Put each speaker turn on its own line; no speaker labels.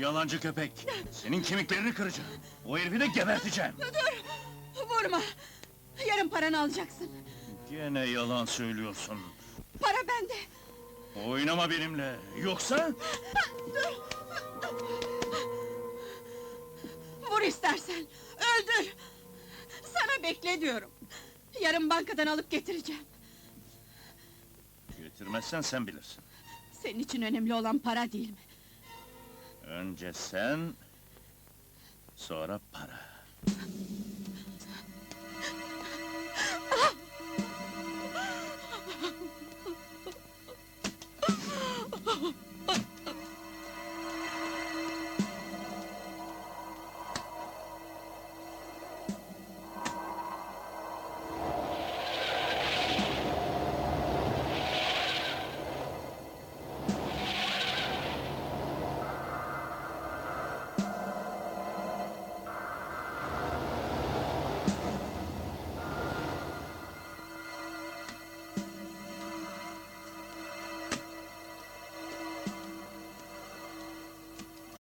Yalancı köpek! Senin kemiklerini kıracağım! O herifi de geberteceğim!
Dur! Vurma! Yarın paranı alacaksın.
Gene yalan söylüyorsun!
Para bende.
Oynama benimle! Yoksa...
Vur istersen. Öldür. Sana bekle diyorum. Yarın bankadan alıp getireceğim.
Getirmezsen sen bilirsin.
Senin için önemli olan para değil mi?
Önce sen... ...sonra para.